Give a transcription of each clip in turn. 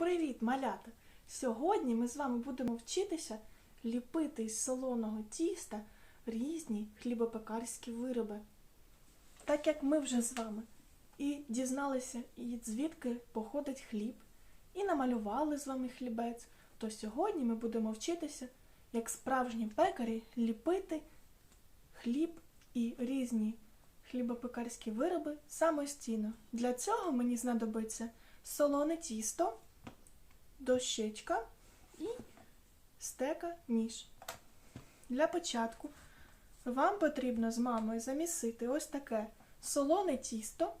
Привіт, малята! Сьогодні ми з вами будемо вчитися ліпити із солоного тіста різні хлібопекарські вироби. Так як ми вже з вами і дізналися, і звідки походить хліб, і намалювали з вами хлібець, то сьогодні ми будемо вчитися, як справжні пекарі ліпити хліб і різні хлібопекарські вироби самостійно. Для цього мені знадобиться солоне тісто, дощечка і стека ніж. Для початку вам потрібно з мамою замісити ось таке солоне тісто.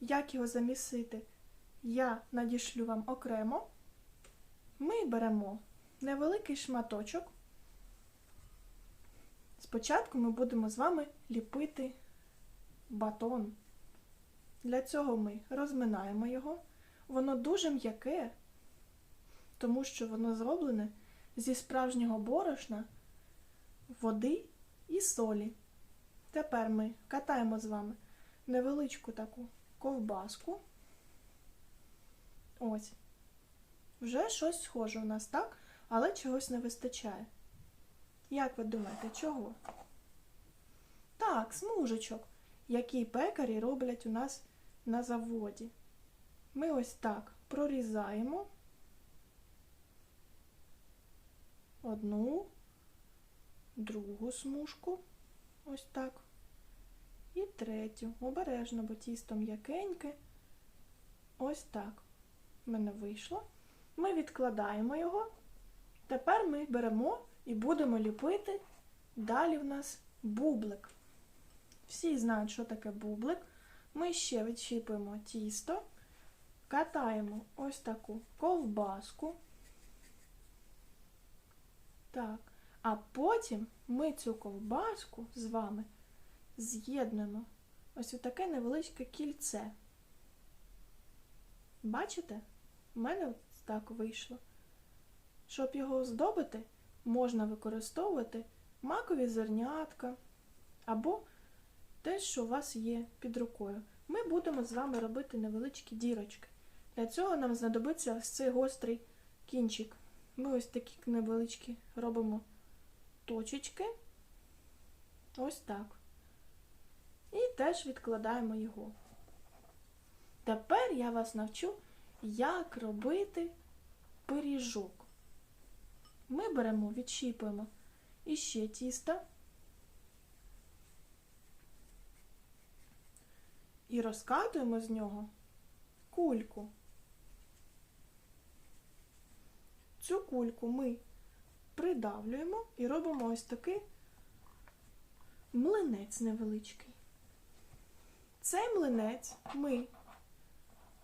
Як його замісити, я надішлю вам окремо. Ми беремо невеликий шматочок. Спочатку ми будемо з вами ліпити батон. Для цього ми розминаємо його. Воно дуже м'яке, тому що воно зроблене зі справжнього борошна, води і солі. Тепер ми катаємо з вами невеличку таку ковбаску. Ось. Вже щось схоже у нас, так? Але чогось не вистачає. Як ви думаєте, чого? Так, смужечок, які пекарі роблять у нас на заводі. Ми ось так прорізаємо одну, другу смужку, ось так. І третю. Обережно, бо тісто м'якеньке. Ось так. В мене вийшло. Ми відкладаємо його. Тепер ми беремо і будемо ліпити. Далі в нас бублик. Всі знають, що таке бублик. Ми ще відщіпуємо тісто, катаємо ось таку ковбаску. Так. А потім ми цю ковбаску з вами з'єднуємо ось таке невеличке кільце. Бачите? У мене так вийшло. Щоб його оздобити, можна використовувати макові зернятка або те, що у вас є під рукою. Ми будемо з вами робити невеличкі дірочки. Для цього нам знадобиться ось цей гострий кінчик. Ми ось такі невеличкі робимо точечки. Ось так. І теж відкладаємо його. Тепер я вас навчу, як робити пиріжок. Ми беремо, відщіпуємо іще тіста і розкатуємо з нього кульку. Цю кульку ми придавлюємо і робимо ось такий млинець невеличкий. Цей млинець ми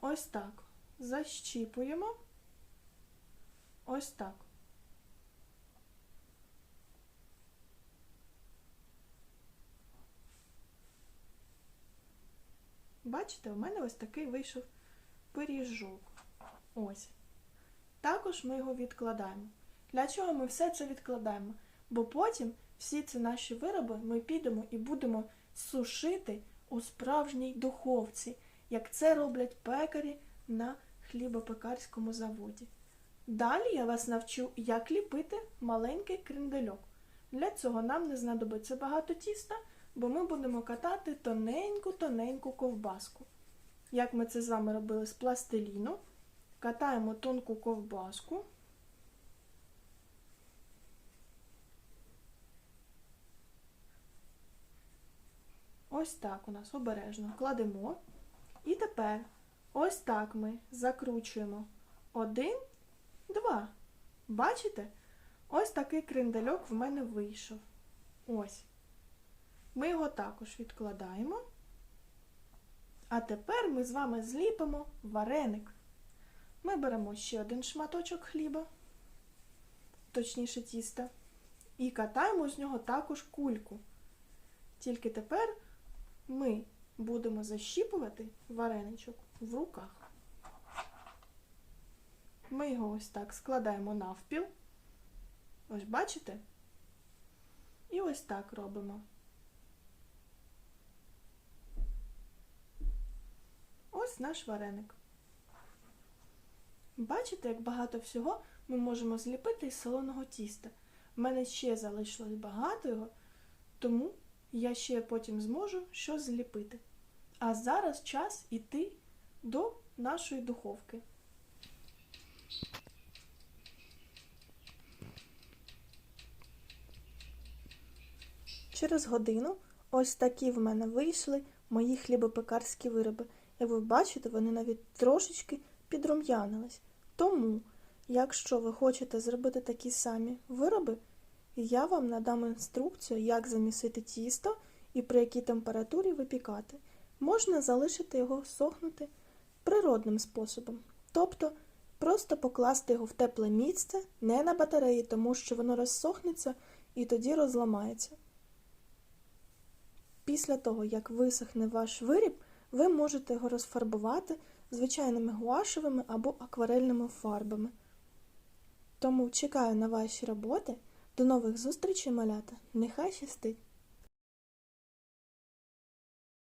ось так защіпуємо, ось так. Бачите, у мене ось такий вийшов пиріжок. Ось. Також ми його відкладаємо. Для чого ми все це відкладаємо? Бо потім всі ці наші вироби ми підемо і будемо сушити у справжній духовці, як це роблять пекарі на хлібопекарському заводі. Далі я вас навчу, як ліпити маленький крендельок. Для цього нам не знадобиться багато тіста, бо ми будемо катати тоненьку-тоненьку ковбаску. Як ми це з вами робили з пластиліну, катаємо тонку ковбаску. Ось так у нас обережно кладемо. І тепер ось так ми закручуємо один, два. Бачите? Ось такий крендельок в мене вийшов. Ось. Ми його також відкладаємо. А тепер ми з вами зліпимо вареник. Ми беремо ще один шматочок хліба, точніше тіста, і катаємо з нього також кульку. Тільки тепер ми будемо защіпувати вареничок в руках. Ми його ось так складаємо навпіл. Ось бачите? І ось так робимо. Ось наш вареник. Бачите, як багато всього ми можемо зліпити із солоного тіста. В мене ще залишилось багато його, тому я ще потім зможу щось зліпити. А зараз час іти до нашої духовки. Через годину ось такі в мене вийшли мої хлібопекарські вироби. Як ви бачите, вони навіть трошечки підрум'янились. Тому, якщо ви хочете зробити такі самі вироби, я вам надам інструкцію, як замісити тісто і при якій температурі випікати. Можна залишити його сохнути природним способом. Тобто просто покласти його в тепле місце, не на батареї, тому що воно розсохнеться і тоді розламається. Після того, як висохне ваш виріб, ви можете його розфарбувати звичайними гуашевими або акварельними фарбами. Тому чекаю на ваші роботи. До нових зустрічей, малята! Нехай щастить!